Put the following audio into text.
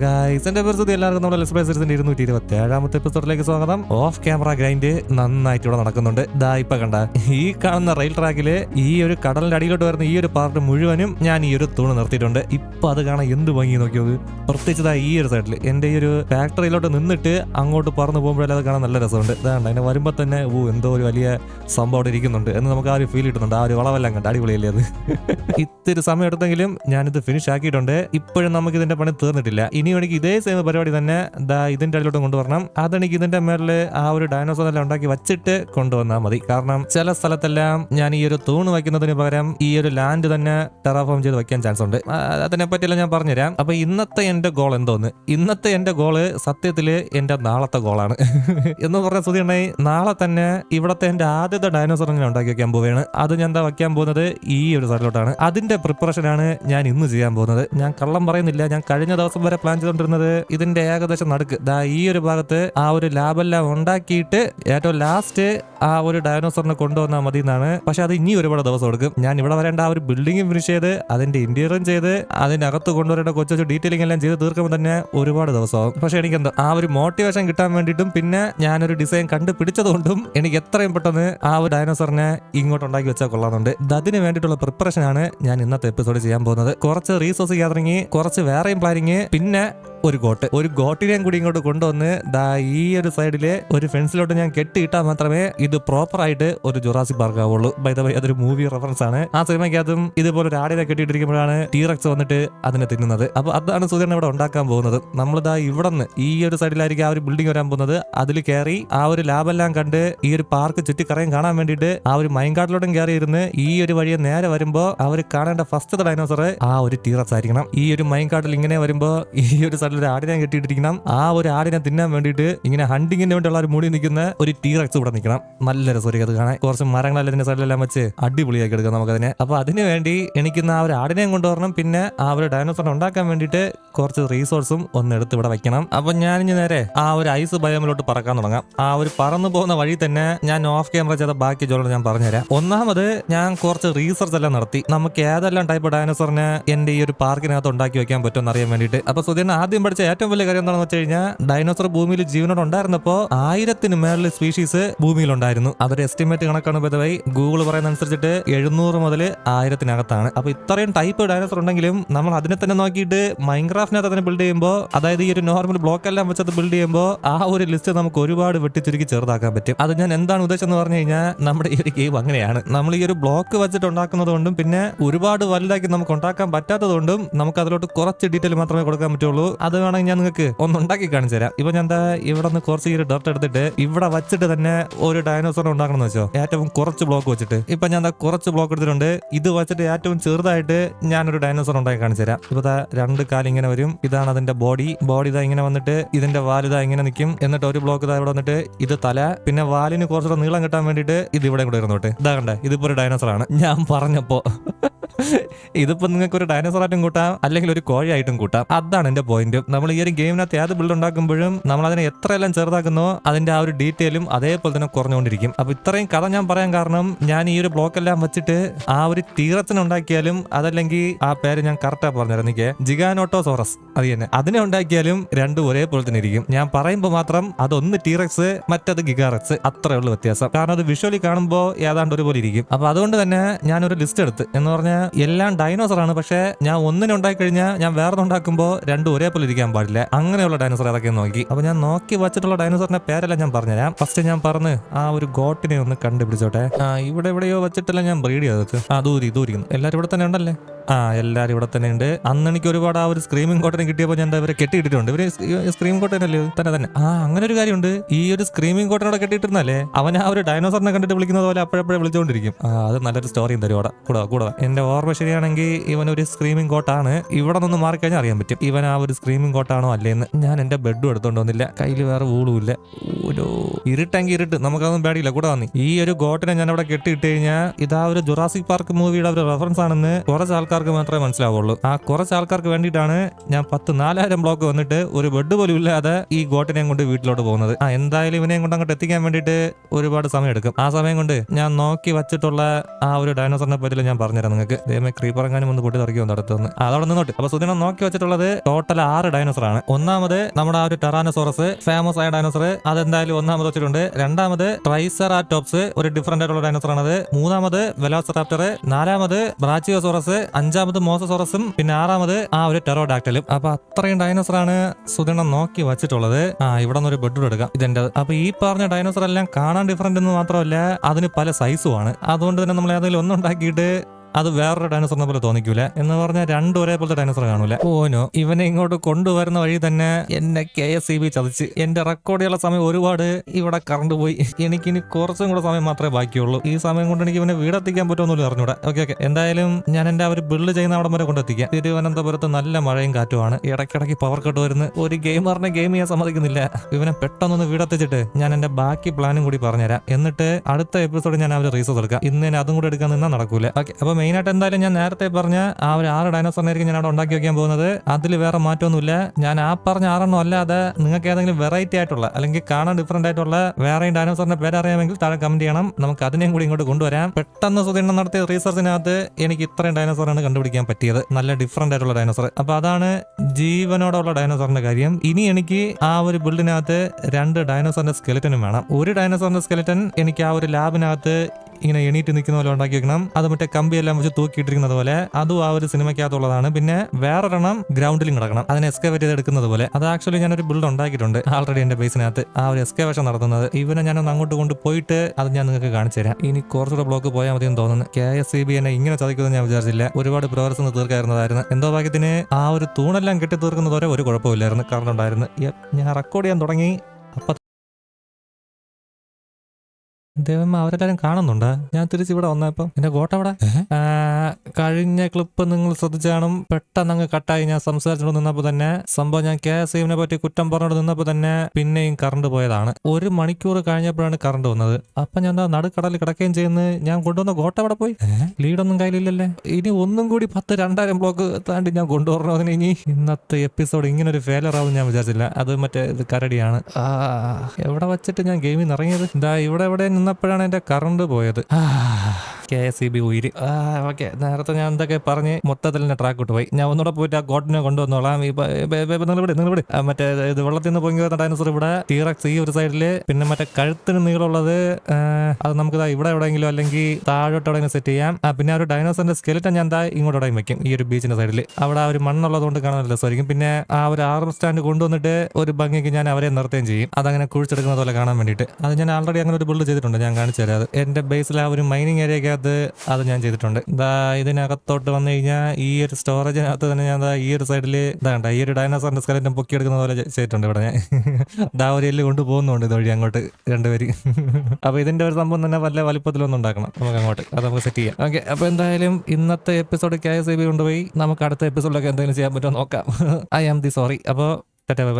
olahraga എന്റെ പേര് എല്ലാവർക്കും നമ്മുടെ ലെസ് സീരീസിന്റെ ഇരുന്നൂറ്റി ഇരുപത്തി ഏഴാമത്തെ എപ്പിസോഡിലേക്ക് സ്വാഗതം. ഓഫ് ക്യാമറ ഗ്രൈൻഡ് നന്നായിട്ട് ഇവിടെ നടക്കുന്നുണ്ട്. ദാ ഇപ്പൊ കണ്ട ഈ കാണുന്ന റെയിൽ ട്രാക്കിൽ ഈ ഒരു കടലിന്റെ അടിയിലോട്ട് വരുന്ന ഈ ഒരു പാർട്ട് മുഴുവനും ഞാൻ ഈ ഒരു തൂണ് നിർത്തിയിട്ടുണ്ട്. ഇപ്പൊ അത് കാണാൻ എന്ത് ഭംഗി നോക്കിയത് പ്രത്യേകിച്ച് ഈ ഒരു സൈഡിൽ എന്റെ ഈ ഒരു ഫാക്ടറിയിലോട്ട് നിന്നിട്ട് അങ്ങോട്ട് പറന്നു പോകുമ്പോഴല്ലേ അത് കാണാൻ നല്ല രസമുണ്ട്. ഇതാണ്ട് അതിനെ വരുമ്പോ തന്നെ ഓ എന്തോ ഒരു വലിയ സംഭവം അവിടെ ഇരിക്കുന്നുണ്ട് എന്ന് നമുക്ക് ആ ഒരു ഫീൽ കിട്ടുന്നുണ്ട്. ആ ഒരു വളവെല്ലാം കണ്ട് അടിപൊളിയല്ലേ അത്? ഇത്തിരി സമയം എടുത്തെങ്കിലും ഞാനിത് ഫിനിഷ് ആക്കിയിട്ടുണ്ട്. ഇപ്പോഴും നമുക്ക് ഇതിന്റെ പണി തീർന്നിട്ടില്ല. ഇനി എനിക്ക് ഇതേ സെയിം പരിപാടി തന്നെ ദാ ഇതിന്റെ അടിയിലോട്ട് കൊണ്ടുവരണം. അതെനിക്ക് ഇതിന്റെ മേളിൽ ആ ഒരു ഡയനോസോർ എല്ലാം ഉണ്ടാക്കി വെച്ചിട്ട് കൊണ്ടുവന്നാൽ മതി. കാരണം ചില സ്ഥലത്തെല്ലാം ഞാൻ ഈ ഒരു തൂണ് വയ്ക്കുന്നതിന് പകരം ഈ ഒരു ലാൻഡ് തന്നെ ടെറാഫോം ചെയ്ത് വെക്കാൻ ചാൻസ് ഉണ്ട്. അതിനെ പറ്റിയെല്ലാം ഞാൻ പറഞ്ഞുതരാം. അപ്പൊ ഇന്നത്തെ എന്റെ ഗോൾ എന്തോന്ന്? ഇന്നത്തെ എന്റെ ഗോൾ സത്യത്തിൽ എന്റെ നാളത്തെ ഗോളാണ് എന്ന് പറഞ്ഞ സ്തുതി ഉണ്ടെങ്കിൽ നാളെ തന്നെ ഇവിടത്തെ എന്റെ ആദ്യത്തെ ഡയനോസോർ ഞാൻ ഉണ്ടാക്കി വെക്കാൻ പോവുകയാണ്. അത് ഞാൻ എന്താ വെക്കാൻ പോകുന്നത്? ഈ ഒരു സ്ഥലത്തോട്ടാണ്. അതിന്റെ പ്രിപ്പറേഷനാണ് ഞാൻ ഇന്ന് ചെയ്യാൻ പോകുന്നത്. ഞാൻ കള്ളം പറയുന്നില്ല. ഞാൻ കഴിഞ്ഞ ദിവസം വരെ പ്ലാൻ ചെയ്തുകൊണ്ടിരുന്നത് ഇതിന്റെ ഏകദേശം നടുക്ക്. ദാ ഈ ഒരു ഭാഗത്ത് ആ ഒരു ലാബെല്ലാം ഉണ്ടാക്കിയിട്ട് ഏറ്റവും ലാസ്റ്റ് ആ ഒരു ഡയനോസറിനെ കൊണ്ടുവന്നാൽ മതി എന്നാണ് പക്ഷെ അത് ഇനി ഒരുപാട് ദിവസം എടുക്കും. ഞാൻ ഇവിടെ വരേണ്ട ആ ഒരു ബിൽഡിംഗും ഫിനിഷ് ചെയ്ത് അതിന്റെ ഇന്റീരിയറും ചെയ്ത് അതിനകത്ത് കൊണ്ടുവരേണ്ട കൊച്ചു കൊച്ചു ഡീറ്റെയിലിംഗ് എല്ലാം ചെയ്ത് തീർക്കുമ്പോൾ തന്നെ ഒരുപാട് ദിവസമാകും പക്ഷെ എനിക്ക് എന്താ ആ ഒരു മോട്ടിവേഷൻ കിട്ടാൻ വേണ്ടിയിട്ടും പിന്നെ ഞാനൊരു ഡിസൈൻ കണ്ടുപിടിച്ചതുകൊണ്ടും എനിക്ക് എത്രയും പെട്ടെന്ന് ആ ഒരു ഡയനോസറിനെ ഇങ്ങോട്ട് ഉണ്ടാക്കി വെച്ചാൽ കൊള്ളാമെന്നുണ്ട്. ഇത് അതിന് വേണ്ടിയിട്ടുള്ള പ്രിപ്പറേഷൻ ആണ് ഞാൻ ഇന്നത്തെ എപ്പിസോഡ് ചെയ്യാൻ പോകുന്നത്. കുറച്ച് റീസോഴ്സ് ഗ്യാതറിങ് കുറച്ച് വേറെയും പ്ലാനിങ് പിന്നെ ഒരു ഗോട്ട് ഒരു ഗോട്ടിനെയും കൂടി ഇങ്ങോട്ട് കൊണ്ടുവന്ന് ദാ ഈ ഒരു സൈഡിലെ ഒരു ഫെൻസിലോട്ട് ഞാൻ കെട്ടിയിട്ടാൽ മാത്രമേ ഇത് പ്രോപ്പർ ആയിട്ട് ഒരു ജുറാസി പാർക്ക് ആവുള്ളൂ. ബൈ ദ വൈ അതൊരു മൂവി റെഫറൻസ് ആണ്. ആ സിനിമയ്ക്കകത്തും ഇതുപോലെ ഒരു ആടിനെ കെട്ടിയിട്ടിരിക്കുമ്പോഴാണ് ടീറക്സ് വന്നിട്ട് അതിനെ തിന്നുന്നത്. അപ്പൊ അതാണ് സൂര്യൻ ഇവിടെ ഉണ്ടാക്കാൻ പോകുന്നത്. നമ്മളിതാ ഇവിടെ നിന്ന് ഈ ഒരു സൈഡിലായിരിക്കും ആ ഒരു ബിൽഡിംഗ് വരാൻ പോകുന്നത്. അതിൽ കയറി ആ ഒരു ലാബെല്ലാം കണ്ട് ഈ ഒരു പാർക്ക് ചുറ്റി ചുറ്റിക്കറയും കാണാൻ വേണ്ടിയിട്ട് ആ ഒരു മൈൻകാട്ടിലോട്ടും കയറി ഇരുന്ന് ഈ ഒരു വഴിയെ നേരെ വരുമ്പോ അവർ കാണേണ്ട ഫസ്റ്റ് ഡൈനോസർ ആ ഒരു ടീറക്സ് ആയിരിക്കണം. ഈ ഒരു മൈൻകാട്ടിൽ ഇങ്ങനെ വരുമ്പോ ഈ ഒരു ഒരു ആടിനെ കെട്ടിയിട്ടിരിക്കണം. ആ ഒരു ആടിനെ തിന്നാൻ വേണ്ടിയിട്ട് ഇങ്ങനെ ഹണ്ടിങ്ങിന് വേണ്ടിയുള്ള ഒരു മുടി നിൽക്കുന്ന ഒരു ടീറക്സ് ഇവിടെ നിൽക്കണം. നല്ല രസമായിരിക്കും അത് കാണാൻ. കുറച്ച് മരങ്ങളെല്ലാം ഇതിന്റെ സൈഡിലെല്ലാം വെച്ച് അടിപൊളിയാക്കി എടുക്കാം നമുക്കതിനെ. അപ്പൊ അതിന് വേണ്ടി എണിക്കുന്ന ആ ഒരു ആടിനെയും കൊണ്ടുവരണം. പിന്നെ ആ ഒരു ഡയനോസറിനെ ഉണ്ടാക്കാൻ വേണ്ടിയിട്ട് കുറച്ച് റീസോഴ്സും ഒന്ന് എടുത്ത് ഇവിടെ വെക്കണം. അപ്പൊ ഞാൻ ഇനി നേരെ ആ ഒരു ഐസ് ബയോമിലോട്ട് പറക്കാൻ തുടങ്ങാം. ആ ഒരു പറന്നു പോകുന്ന വഴി തന്നെ ഞാൻ ഓഫ് ക്യാമറ ചെയ്ത ബാക്കി ജോലി ഞാൻ പറഞ്ഞുതരാം. ഒന്നാമത് ഞാൻ കുറച്ച് റീസർച്ച് എല്ലാം നടത്തി. നമുക്ക് ഏതെല്ലാം ടൈപ്പ് ഡൈനോസറിനെ എന്റെ ഈ ഒരു പാർക്കിനകത്ത് ഉണ്ടാക്കി വെക്കാൻ പറ്റുമെന്ന് അറിയാൻ വേണ്ടിയിട്ട്. അപ്പൊ സുധീരൻ ആദ്യം പഠിച്ച ഏറ്റവും വലിയ കാര്യം എന്താണെന്ന് വെച്ച് ഡൈനോസർ ഭൂമിയിൽ ജീവനോട് ഉണ്ടായിരുന്നപ്പോ ആയിരത്തിന് മേളിൽ സ്പീഷീസ് ഭൂമിയിൽ ഉണ്ടായിരുന്നു അതൊരു എസ്റ്റിമേറ്റ് കണക്കാണ് പതിവായി ഗൂഗിൾ പറയുന്ന അനുസരിച്ചിട്ട് എഴുന്നൂറ് മുതൽ ആയിരത്തിനകത്താണ്. അപ്പൊ ഇത്രയും ടൈപ്പ് ഡൈനോസർ ഉണ്ടെങ്കിലും നമ്മൾ അതിനെ തന്നെ നോക്കിയിട്ട് മൈൻക്രാഫ്റ്റിനകത്ത് അതിനെ ബിൽഡ് ചെയ്യുമ്പോൾ അതായത് ഈ ഒരു നോർമൽ ബ്ലോക്ക് എല്ലാം വെച്ചത് ബിൽഡ് ചെയ്യുമ്പോൾ ആ ഒരു ലിസ്റ്റ് നമുക്ക് ഒരുപാട് വെട്ടിച്ചുരുക്കി ചെറുതാക്കാൻ പറ്റും. അത് ഞാൻ എന്താണ് ഉദ്ദേശം എന്ന് പറഞ്ഞു കഴിഞ്ഞാൽ നമ്മുടെ ഈ ഒരു ഗെയിം അങ്ങനെയാണ്. നമ്മൾ ഈ ഒരു ബ്ലോക്ക് വെച്ചിട്ട് ഉണ്ടാക്കുന്നത് കൊണ്ടും പിന്നെ ഒരുപാട് വലുതാക്കി നമുക്ക് ഉണ്ടാക്കാൻ പറ്റാത്തത് കൊണ്ടും നമുക്ക് അതിലോട്ട് കുറച്ച് ഡീറ്റെയിൽ മാത്രമേ കൊടുക്കാൻ പറ്റുള്ളൂ. അത് വേണമെങ്കിൽ ഞാൻ നിങ്ങൾക്ക് ഒന്ന് ഉണ്ടാക്കി കാണിച്ചു തരാം. ഇപ്പൊ ഞാൻ എന്താ ഇവിടെ നിന്ന് കുറച്ച് ഈ ഡോർട്ട് എടുത്തിട്ട് ഇവിടെ വെച്ചിട്ട് തന്നെ ഒരു ഡയനോസോറിനെ ഉണ്ടാക്കണം എന്ന് വെച്ചോ. ഏറ്റവും കുറച്ച് ബ്ലോക്ക് വെച്ചിട്ട്. ഇപ്പൊ ഞാൻ എന്താ കുറച്ച് ബ്ലോക്ക് എടുത്തിട്ടുണ്ട്. ഇത് വെച്ചിട്ട് ഏറ്റവും ചെറുതായിട്ട് ഞാൻ ഒരു ഡൈനോസർ ഉണ്ടാക്കി കാണിച്ചു തരാം. ഇപ്പൊ രണ്ട് കാൽ ഇങ്ങനെ വരും. ഇതാണ് അതിന്റെ ബോഡി ബോഡി ഇതാ ഇങ്ങനെ വന്നിട്ട് ഇതിന്റെ വാലിതാ ഇങ്ങനെ നിൽക്കും എന്നിട്ട് ഒരു ബ്ലോക്ക് ഇതാ ഇവിടെ വന്നിട്ട് ഇത് തല. പിന്നെ വാലിന് കുറച്ചുകൂടെ നീളം കിട്ടാൻ വേണ്ടിയിട്ട് ഇത് ഇവിടെ കൂടെ ഇരുന്നോട്ടെ. ഇതാകണ്ടേ ഇതിപ്പോ ഒരു ഡയനോസർ ആണ്. ഞാൻ പറഞ്ഞപ്പോ ഇതിപ്പോ നിങ്ങൾക്ക് ഒരു ഡൈനോസർ ആയിട്ടും കൂട്ടാം അല്ലെങ്കിൽ ഒരു കോഴിയായിട്ടും കൂട്ടാം. അതാണ് എന്റെ പോയിന്റ് നമ്മൾ ഈ ഒരു ഗെയിമിനകത്ത് ഏത് ബിൽഡ് ഉണ്ടാക്കുമ്പോഴും നമ്മൾ അതിനെ എത്രയെല്ലാം ചെറുതാക്കുന്നോ അതിന്റെ ആ ഒരു ഡീറ്റെയിലും അതേപോലെ തന്നെ കുറഞ്ഞുകൊണ്ടിരിക്കും. അപ്പൊ ഇത്രയും കഥ ഞാൻ പറയാൻ കാരണം ഞാൻ ഈ ഒരു ബ്ലോക്ക് എല്ലാം വെച്ചിട്ട് ആ ഒരു തീരത്തിന് ഉണ്ടാക്കിയാലും അതല്ലെങ്കിൽ ആ പേര് ഞാൻ കറക്റ്റാ പറഞ്ഞുതരാം. എനിക്ക് ജിഗാനോട്ടോസോറസ് അത് തന്നെ. അതിനെ ഉണ്ടാക്കിയാലും രണ്ടും ഒരേപോലെ തന്നെ ഇരിക്കും. ഞാൻ പറയുമ്പോൾ മാത്രം അതൊന്ന് ടീറക്സ് മറ്റത് ഗിഗാറക്സ് അത്രേ ഉള്ളൂ വ്യത്യാസം. കാരണം അത് വിഷ്വലി കാണുമ്പോൾ ഏതാണ്ട് ഒരുപോലെ ഇരിക്കും. അപ്പൊ അതുകൊണ്ട് തന്നെ ഞാനൊരു ലിസ്റ്റ് എടുത്ത് എന്ന് പറഞ്ഞാൽ എല്ലാം ഡൈനോസർ ആണ് പക്ഷേ ഞാൻ ഒന്നിനെ ഉണ്ടായി കഴിഞ്ഞാൽ ഞാൻ വേറെ ഉണ്ടാക്കുമ്പോൾ രണ്ടും ഒരേപോലെ ഇരിക്കാൻ പാടില്ല. അങ്ങനെയുള്ള ഡൈനോസർ ഏതൊക്കെ നോക്കി. അപ്പൊ ഞാൻ നോക്കി വെച്ചിട്ടുള്ള ഡൈനോസറിന്റെ പേരെല്ലാം ഞാൻ പറഞ്ഞുതരാം. ഫസ്റ്റ് ഞാൻ പറഞ്ഞ് ആ ഒരു ഗോട്ടിനെ ഒന്ന് കണ്ടുപിടിച്ചോട്ടെ. ആ ഇവിടെ എവിടെയോ വെച്ചിട്ടല്ല ഞാൻ ബ്രീഡ് ചെയ്തത് ആ ദൂരി ദൂരിക്കുന്നു. എല്ലാവരും ഇവിടെ തന്നെ ഉണ്ടല്ലേ? ആ എല്ലാവരും ഇവിടെ തന്നെ ഉണ്ട്. അന്ന് എനിക്ക് ഒരുപാട് ആ ഒരു സ്ക്രീമിംഗ് കോട്ടനെ കിട്ടിയപ്പോൾ ഞാൻ ഇവരെ കെട്ടിയിട്ടിട്ടുണ്ട്. ഇവർ സ്ക്രീം കോട്ടനല്ലേ തന്നെ തന്നെ. ആ അങ്ങനെ ഒരു കാര്യമുണ്ട്. ഈ ഒരു സ്ക്രീമിംഗ് കോട്ടനോടെ കെട്ടിയിട്ടിരുന്നല്ലേ അവൻ ആ ഒരു ഡൈനോസറിനെ കണ്ടിട്ട് വിളിക്കുന്നത് പോലെ അപ്പോഴപ്പോഴേ വിളിച്ചുകൊണ്ടിരിക്കും ആ അത് നല്ലൊരു സ്റ്റോറിയും തരും അവിടെ കൂടെ കൂടെ എന്റെ ഓർമ്മ ശരിയാണെങ്കിൽ ഇവൻ ഒരു സ്ക്രീമിംഗ് കോട്ടാണ് ഇവിടെ നിന്ന് മാറിക്കഴിഞ്ഞാൽ അറിയാൻ പറ്റും. ഇവൻ ആ ഒരു സ്ക്രീമിംഗ് കോട്ടാണോ അല്ലേന്ന്. ഞാൻ എന്റെ ബെഡും എടുത്തോണ്ട് വന്നില്ല. കയ്യിൽ വേറെ വൂളുമില്ല ഓരോ ഇരുട്ടെങ്കിൽ ഇരുട്ട്. നമുക്കതൊന്നും പേടിയില്ല. കൂടെ വന്നി. ഈ ഒരു ഗോട്ടിനെ ഞാൻ അവിടെ കെട്ടിയിട്ട് കഴിഞ്ഞാൽ ഇതാ ഒരു ജുറാസിക് പാർക്ക് മൂവിയുടെ ഒരു റെഫറൻസ് ആണെന്ന് കുറച്ച് ആൾക്കാർക്ക് മാത്രമേ മനസ്സിലാവുള്ളൂ. ആ കുറച്ച് ആൾക്കാർക്ക് വേണ്ടിയിട്ടാണ് ഞാൻ പത്ത് നാലായിരം ബ്ലോക്ക് വന്നിട്ട് ഒരു ബെഡ് പോലും ഇല്ലാതെ ഈ ഗോട്ടിനെയും കൊണ്ട് വീട്ടിലോട്ട് പോകുന്നത്. ആ എന്തായാലും ഇവനെയും കൊണ്ട് അങ്ങോട്ട് എത്തിക്കാൻ വേണ്ടിട്ട് ഒരുപാട് സമയം എടുക്കും ആ സമയം കൊണ്ട് ഞാൻ നോക്കി വച്ചിട്ടുള്ള ആ ഒരു ഡൈനോസറിനെ പറ്റി ഞാൻ പറഞ്ഞുതരാം നിങ്ങൾക്ക്. ദൈവമേ ക്രീപ്പർ എങ്ങാനും ഒന്ന് പൊട്ടി തെറിക്കുമെന്ന് അടുത്തുനിന്ന്. അതവിടെ നിന്നോട്ട്. അപ്പൊ സുദിനം നോക്കി വെച്ചിട്ടുള്ളത് ടോട്ടൽ ആറ് ഡൈനോസർ ആണ്. ഒന്നാമത് നമ്മുടെ ആ ഒരു ടെറാനോസോറസ് ഫേമസ് ആയ ഡൈനോസർ അതെന്തായാലും ഒന്നാമത് വെച്ചിട്ടുണ്ട്. രണ്ടാമത് ട്രൈസറാറ്റോപ്സ് ഒരു ഡിഫറെന്റ് ആയിട്ടുള്ള ഡൈനോസർ ആണത്. മൂന്നാമത് വെലോസറാപ്റ്റർ നാലാമത് ബ്രാച്ചിയോസോറസ് അഞ്ചാമത് മോസസോറസും പിന്നെ ആറാമത് ആ ഒരു ടെറോഡാക്ടലും അപ്പൊ അത്രയും ഡൈനോസർ ആണ് സുദിനം നോക്കി വെച്ചിട്ടുള്ളത്. ആ ഇവിടെ നിന്ന് ഒരു ബെഡ് എടുക്കാം. ഇതിന്റെ അപ്പൊ ഈ പറഞ്ഞ ഡൈനോസർ എല്ലാം കാണാൻ ഡിഫറെന്റ് എന്ന് മാത്രമല്ല അതിന് പല സൈസുമാണ് അതുകൊണ്ട് തന്നെ നമ്മൾ ഏതെങ്കിലും ഒന്നുണ്ടാക്കിയിട്ട് അത് വേറൊരു ഡൈനോസറിനെ പോലെ തോന്നിക്കൂല എന്ന് പറഞ്ഞാൽ രണ്ടും ഒരേപോലത്തെ ഡൈനോസർ കാണൂല. ഓനോ ഇവനെ ഇങ്ങോട്ട് കൊണ്ടുവരുന്ന വഴി തന്നെ എന്നെ കെ എസ് സി ബി ചതിച്ച്. എന്റെ റെക്കോർഡ് ചെയ്യാനുള്ള സമയം ഒരുപാട്. ഇവിടെ കറണ്ട് പോയി. എനിക്കിനി കുറച്ചും കൂടെ സമയം മാത്രമേ ബാക്കിയുള്ളൂ. ഈ സമയം കൊണ്ട് എനിക്ക് ഇവനെ വീടെത്തിക്കാൻ പറ്റുമെന്നൊന്നും അറിഞ്ഞൂടാ. ഓക്കെ ഓക്കെ എന്തായാലും ഞാൻ എന്റെ ഒരു ബില്ല് ചെയ്യുന്ന അവിടം വരെ കൊണ്ടെത്തിക്കാം. തിരുവനന്തപുരത്ത് നല്ല മഴയും കാറ്റുമാണ്. ഇടയ്ക്കിടയ്ക്ക് പവർ കട്ട് വരുന്നു. ഒരു ഗെയിമറിനെ ഗെയിം ചെയ്യാൻ സമ്മതിക്കുന്നില്ല. ഇവനെ പെട്ടെന്നൊന്ന് വീടെത്തിച്ചിട്ട് ഞാൻ എന്റെ ബാക്കി പ്ലാനും കൂടി പറഞ്ഞുതരാം. എന്നിട്ട് അടുത്ത എപ്പിസോഡ് ഞാൻ അവർ റീസോസ് എടുക്കാം. ഇന്ന് തന്നെ അതും കൂടെ എടുക്കാൻ നിന്നാൽ നടക്കൂല. ഓക്കെ അപ്പൊ മെയിൻ ആയിട്ട് എന്തായാലും ഞാൻ നേരത്തെ പറഞ്ഞ ആ ഒരു ആറ് ഡൈനോസറിനായിരിക്കും ഞാൻ അവിടെ ഉണ്ടാക്കി വെക്കാൻ പോകുന്നത്. അതിൽ വേറെ മാറ്റമൊന്നുമില്ല. ഞാൻ ആ പറഞ്ഞ ആറെണ്ണം അല്ലാതെ നിങ്ങൾക്ക് ഏതെങ്കിലും വെറൈറ്റി ആയിട്ടുള്ള അല്ലെങ്കിൽ കാണാൻ ഡിഫറെന്റ് ആയിട്ടുള്ള വേറെ ഡൈനോസറിന്റെ പേര് അറിയാമെങ്കിൽ താഴെ കമന്റ് ചെയ്യണം. നമുക്ക് അതിനെയും കൂടി ഇങ്ങോട്ട് കൊണ്ടുവരാം. പെട്ടെന്ന് സുധീരണം നടത്തിയ റീസർച്ചിനകത്ത് എനിക്ക് ഇത്രയും ഡൈനോസറാണ് കണ്ടുപിടിക്കാൻ പറ്റിയത്. നല്ല ഡിഫറെന്റ് ആയിട്ടുള്ള ഡൈനോസർ അപ്പൊ അതാണ് ജീവനോടുള്ള ഡൈനോസറിന്റെ കാര്യം. ഇനി എനിക്ക് ആ ഒരു ബിൽഡിനകത്ത് രണ്ട് ഡൈനോസറിന്റെ സ്കെലറ്റനും വേണം. ഒരു ഡൈനോസറിന്റെ സ്കെലറ്റൻ എനിക്ക് ആ ഒരു ലാബിനകത്ത് ഇങ്ങനെ എണീറ്റ് നിൽക്കുന്ന പോലെ ഉണ്ടാക്കി വെക്കണം അത് മറ്റേ കമ്പിയെല്ലാം വെച്ച് തൂക്കിയിട്ടിരിക്കുന്നത് പോലെ അതും ആ ഒരു സിനിമയ്ക്കകത്തുള്ളതാണ്. പിന്നെ വേറൊരെണ്ണം ഗ്രൗണ്ടിലും കിടക്കണം അതിനെ എസ്കേവേറ്റ് ചെയ്ത് എടുക്കുന്നത് പോലെ. അത് ആക്ച്വലി ഞാനൊരു ബിൽഡ് ഉണ്ടാക്കിയിട്ടുണ്ട് ആൾറെഡി എന്റെ ബേസിനകത്ത് ആ ഒരു എസ്കേവേഷൻ നടത്തുന്നത്. ഇവനെ ഞാനൊന്ന് അങ്ങോട്ട് കൊണ്ട് പോയിട്ട് അത് ഞാൻ നിങ്ങൾക്ക് കാണിച്ചു തരാം. ഇനി കുറച്ചുകൂടെ ബ്ലോക്ക് പോയാൽ മതി എന്ന് തോന്നുന്നു. കെ എസ് സി ബി എന്നെ ഇങ്ങനെ ചതിക്കുമെന്ന് ഞാൻ വിചാരിച്ചില്ല. ഒരുപാട് പ്രോഗ്രസ് തീർക്കായിരുന്നതായിരുന്നു എന്തോ ഭാഗ്യത്തിന് ആ ഒരു തൂണെല്ലാം കെട്ടി തീർക്കുന്നതോടെ ഒരു കുഴപ്പമില്ലായിരുന്നു. കാരണം ഉണ്ടായിരുന്നു. ഞാൻ റെക്കോർഡ് ചെയ്യാൻ തുടങ്ങി. അപ്പൊ ദൈവം അവരെല്ലാരും കാണുന്നുണ്ട്. ഞാൻ തിരിച്ചിവിടെ വന്നപ്പോ എന്റെ കോട്ട അവിടെ കഴിഞ്ഞ ക്ലിപ്പ് നിങ്ങൾ ശ്രദ്ധിച്ചാണും പെട്ടെന്ന് അങ്ങ് കട്ടായി ഞാൻ സംസാരിച്ചോണ്ട് നിന്നപ്പോ തന്നെ സംഭവം ഞാൻ കെ എസ് നെ പറ്റി കുറ്റം പറഞ്ഞോണ്ട് നിന്നപ്പോ തന്നെ പിന്നെയും കറണ്ട് പോയതാണ്. ഒരു മണിക്കൂർ കഴിഞ്ഞപ്പോഴാണ് കറണ്ട് വന്നത്. അപ്പൊ ഞാൻ എന്താ നടുക്കടലിൽ കിടക്കുകയും ചെയ്യുന്ന. ഞാൻ കൊണ്ടുവന്ന കോട്ട അവിടെ പോയി? ലീഡൊന്നും കയ്യിലില്ലല്ലേ? ഇനി ഒന്നും കൂടി പത്ത് രണ്ടായിരം ബ്ലോക്ക് താണ്ടി ഞാൻ കൊണ്ടുവരണോ അതിന് ഇനി? ഇന്നത്തെ എപ്പിസോഡ് ഇങ്ങനെ ഒരു ഫെയിലർ ആവും ഞാൻ വിചാരിച്ചില്ല. അത് മറ്റേ കരടിയാണ്. എവിടെ വെച്ചിട്ട് ഞാൻ ഗെയിമിൽ നിന്ന് ഇറങ്ങിയത്? ഇതാ ഇവിടെ എവിടെ നിന്നപ്പോഴാണ് എന്റെ കറണ്ട് പോയത്. കെ എസ് ഇ ബി ഉയിര്. ഓക്കെ. നേരത്തെ ഞാൻ എന്തൊക്കെ പറഞ്ഞ് മൊത്തത്തിൽ എന്നെ ട്രാക്ക് ഇട്ട് പോയി. ഞാൻ ഒന്നുകൂടെ പോയിട്ട് ആ ഗോട്ടിനെ കൊണ്ടുവന്നോളാം. ഈ നിങ്ങൾ ഇവിടെ മറ്റേ ഇത് വെള്ളത്തിൽ നിന്ന് പൊങ്ങി വരുന്ന ഡൈനോസർ ഇവിടെ ടീറക്സ് ഈ ഒരു സൈഡിൽ പിന്നെ മറ്റേ കഴുത്തിന് നീളമുള്ളത് അത് നമുക്ക് ഇവിടെ എവിടെയെങ്കിലും അല്ലെങ്കിൽ താഴോട്ട് എവിടെയെങ്കിലും സെറ്റ് ചെയ്യാം. പിന്നെ ആ ഒരു ഡൈനോസറിന്റെ സ്കെലിറ്റൻ ഞാൻ എന്താ ഇങ്ങോട്ട് എവിടെയും വെക്കും ഈ ഒരു ബീച്ചിന്റെ സൈഡിൽ അവിടെ ആ ഒരു മണ്ണുള്ളത് കൊണ്ട് കാണാൻ രസമായിരിക്കും പിന്നെ ആ ഒരു ആർമ സ്റ്റാൻഡ് കൊണ്ടുവന്നിട്ട് ഒരു ഭംഗിക്ക് ഞാൻ അവരെ നിർത്തുകയും ചെയ്യും. അതങ്ങനെ കുഴിച്ചെടുക്കുന്നത് പോലെ കാണാൻ വേണ്ടിയിട്ട്. അത് ഞാൻ ആൾറെഡി അങ്ങനെ ഒരു ബിൽഡ് ചെയ്തിട്ടുണ്ട് ഞാൻ കാണിച്ചു തരാം എന്റെ ബേസിൽ ആ ഒരു മൈനിങ് ഏരിയക്കകത്ത് അത് ഞാൻ ചെയ്തിട്ടുണ്ട്. ദാ ഇതിനകത്തോട്ട് വന്നു കഴിഞ്ഞാൽ ഈ ഒരു സ്റ്റോറേജിനകത്ത് തന്നെ ഞാൻ ഈ ഒരു സൈഡിൽ ഇതാ കണ്ടോ, ഈ ഒരു ഡൈനോസറിന്റെ സ്കെലറ്റൻ പൊക്കി എടുക്കുന്ന പോലെ ചെയ്തിട്ടുണ്ട് ഇവിടെ ഞാൻ. ദാ ഒരു എല്ല് കൊണ്ട് പോകുന്നുണ്ട് ഇതുവഴി അങ്ങോട്ട് രണ്ടുപേര്. അപ്പൊ ഇതിന്റെ ഒരു സംഭവം തന്നെ വല്ല വലിപ്പത്തിലൊന്നും ഉണ്ടാക്കണം. നമുക്ക് അങ്ങോട്ട് അത് നമുക്ക് സെറ്റ് ചെയ്യാം. ഓക്കെ അപ്പൊ എന്തായാലും ഇന്നത്തെ എപ്പിസോഡ് കെ എസ് കൊണ്ടുപോയി. നമുക്ക് അടുത്ത എപ്പിസോഡിലൊക്കെ എന്തെങ്കിലും ചെയ്യാൻ പറ്റുമോ നോക്കാം. ഐ ആം ദി സോറി അപ്പോൾ ബൈ.